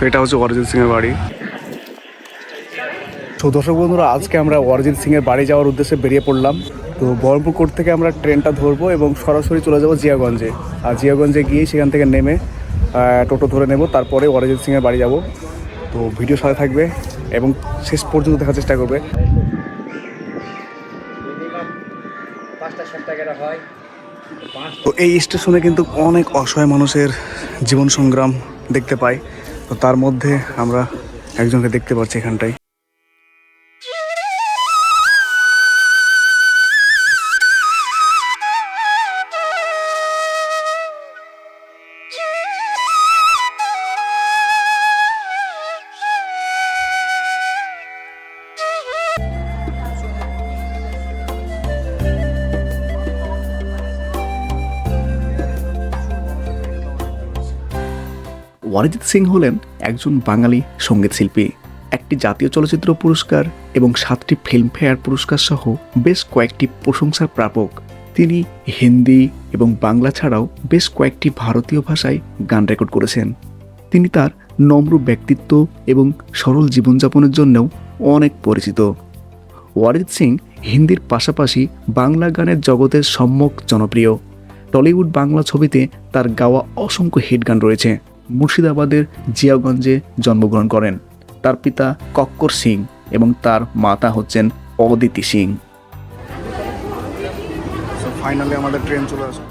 তো এটা হচ্ছে অরিজিৎ সিং এর বাড়ি। তো দর্শক বন্ধুরা, আজকে আমরা অরিজিৎ সিং এর বাড়ি যাওয়ার উদ্দেশ্যে বেরিয়ে পড়লাম। তো বহরমপুর কোর্ট থেকে আমরা ট্রেনটা ধরবো এবং সরাসরি চলে যাব জিয়াগঞ্জে। আর জিয়াগঞ্জে গিয়ে সেখান থেকে নেমে টোটো ধরে নেব, তারপরে অরিজিৎ সিং এর বাড়ি যাব। তো ভিডিও সাথে থাকবে এবং শেষ পর্যন্ত দেখার চেষ্টা করবে। তো এই স্টেশনে কিন্তু অনেক অসহায় মানুষের জীবন সংগ্রাম দেখতে পাই। তার মধ্যে আমরা একজনকে দেখতে পাচ্ছি এখানটায়। অরিজিৎ সিং হলেন একজন বাঙালি সংগীত শিল্পী একটি জাতীয় চলচ্চিত্র পুরস্কার এবং সাতটি ফিল্মফেয়ার পুরস্কার সহ বেশ কয়েকটি প্রশংসার প্রাপক। তিনি হিন্দি এবং বাংলা ছাড়াও বেশ কয়েকটি ভারতীয় ভাষায় গান রেকর্ড করেছেন। তিনি তার নম্র ব্যক্তিত্ব এবং সরল জীবনযাপনের জন্যও অনেক পরিচিত। অরিজিৎ সিং হিন্দির পাশাপাশি বাংলা গানের জগতের সম্যক জনপ্রিয়। টলিউড বাংলা ছবিতে তার গাওয়া অসংখ্য হিট গান রয়েছে। মুর্শিদাবাদের জিয়াগঞ্জে জন্মগ্রহণ করেন। তার পিতা কক্কর সিং এবং তার মাতা হচ্ছেন অদিতি সিং। ফাইনালি আমাদের ট্রেন চলে আসে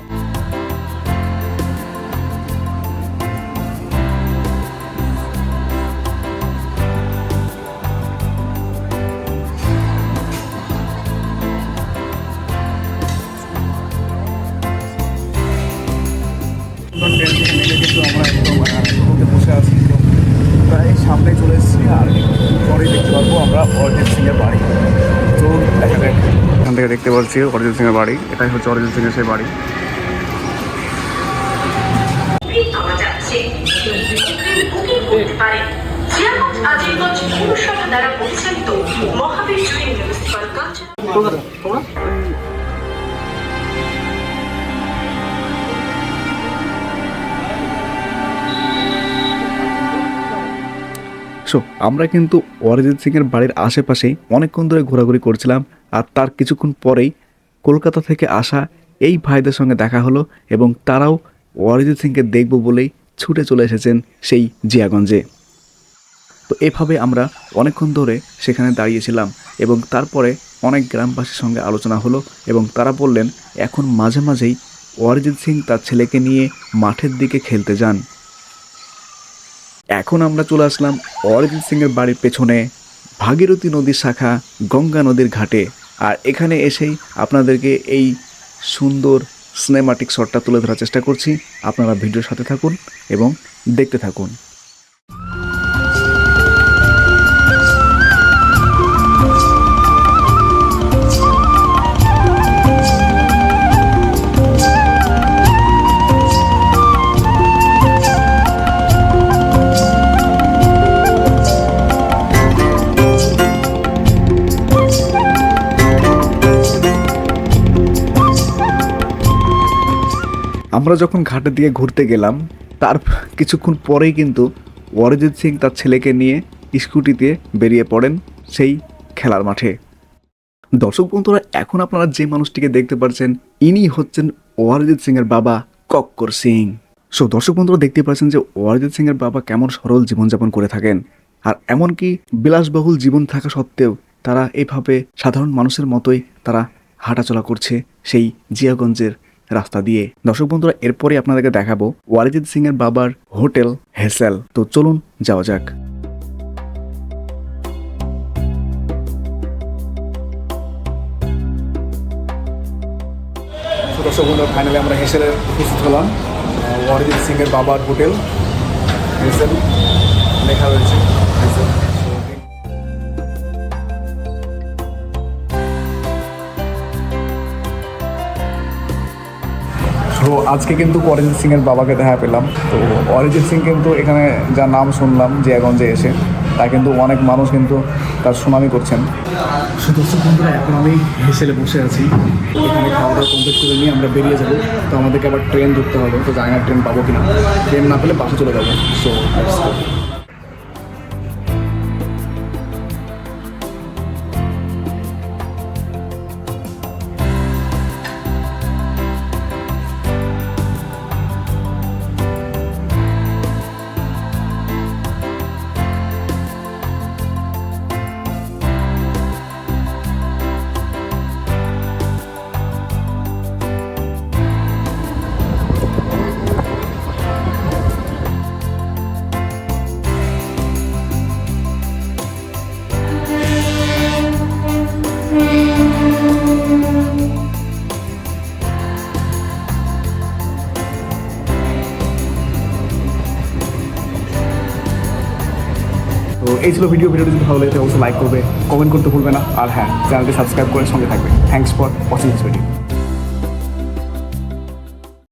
অরিজিৎ সিং এর বাড়ি। তো দেখা যাক এখান থেকে দেখতে পাচ্ছি অরিজিৎ সিং এর বাড়ি। এটাই হচ্ছে অরিজিৎ সিং এর সেই বাড়ি। দ্বারা পরিচালিত মহাবীর জুড়ি মিউনিসিপাল কালচার সো আমরা কিন্তু অরিজিৎ সিংয়ের বাড়ির আশেপাশেই অনেকক্ষণ ধরে ঘোরাঘুরি করছিলাম আর তার কিছুক্ষণ পরেই কলকাতা থেকে আসা এই ভাইদের সঙ্গে দেখা হলো এবং তারাও অরিজিৎ সিংকে দেখব বলেই ছুটে চলে এসেছেন সেই জিয়াগঞ্জে। তো এভাবে আমরা অনেকক্ষণ ধরে সেখানে দাঁড়িয়েছিলাম এবং তারপরে অনেক গ্রামবাসীর সঙ্গে আলোচনা হলো এবং তারা বললেন, এখন মাঝে মাঝেই অরিজিৎ সিং তার ছেলেকে নিয়ে মাঠের দিকে খেলতে যান। এখন আমরা চলে আসলাম অরিজিৎ সিংয়ের বাড়ির পেছনে ভাগীরথী নদীর শাখা, গঙ্গা নদীর ঘাটে। আর এখানে এসেই আপনাদেরকে এই সুন্দর সিনেমাটিক শটটা তুলে ধরার চেষ্টা করছি। আপনারা ভিডিওর সাথে থাকুন এবং দেখতে থাকুন। আমরা যখন ঘাটের দিকে ঘুরতে গেলাম, তার কিছুক্ষণ পরেই কিন্তু অরিজিৎ সিং তার ছেলেকে নিয়ে স্কুটিতে বেরিয়ে পড়েন সেই খেলার মাঠে। দর্শক বন্ধুরা, এখন আপনারা যে মানুষটিকে দেখতে পাচ্ছেন ইনি হচ্ছেন অরিজিৎ সিংয়ের বাবা কক্কর সিং। সো দর্শক বন্ধুরা, দেখতে পাচ্ছেন যে অরিজিৎ সিংয়ের বাবা কেমন সরল জীবনযাপন করে থাকেন। আর এমনকি বিলাসবহুল জীবন থাকা সত্ত্বেও তারা এভাবে সাধারণ মানুষের মতোই তারা হাঁটাচলা করছে সেই জিয়াগঞ্জের রাস্তা দিয়ে। দর্শক বন্ধুরা, এরপরে আপনাদেরকে দেখাবো অরিজিৎ সিং এর বাবার হোটেল হেসেল। তো চলুন, যাওয়া যাক। দর্শক বন্ধু ফাইনালি আমরা হেসেলে উপস্থিত হলাম। অরিজিৎ সিং এর বাবার হোটেল হেসেল। লেখা রয়েছে তো আজকে কিন্তু অরিজিৎ সিং এর বাবাকে দেখা পেলাম। তো অরিজিৎ সিং কিন্তু এখানে যা নাম শুনলাম, জিয়াগঞ্জে এসে তা কিন্তু অনেক মানুষ কিন্তু তার সুনামি করছেন। দর্শক বন্ধুরা, এখন আমি হেসেলে বসে আছি। এখানে খাওয়া দাওয়া কমপ্লিট করে নিয়ে আমরা বেরিয়ে যাব। তো আমাদেরকে আবার ট্রেন ধরতে হবে। তো জানি না ট্রেন পাবো কিনা? ট্রেন না পেলে বাসে চলে যাব। সো এই ছিল ভিডিও ভিডিওটি যদি ভালো লাগে অবশ্যই লাইক করবে কমেন্ট করতে ভুলবে না। আর হ্যাঁ চ্যানেলটি সাবস্ক্রাইব করে সঙ্গে থাকবে। Thanks for watching this video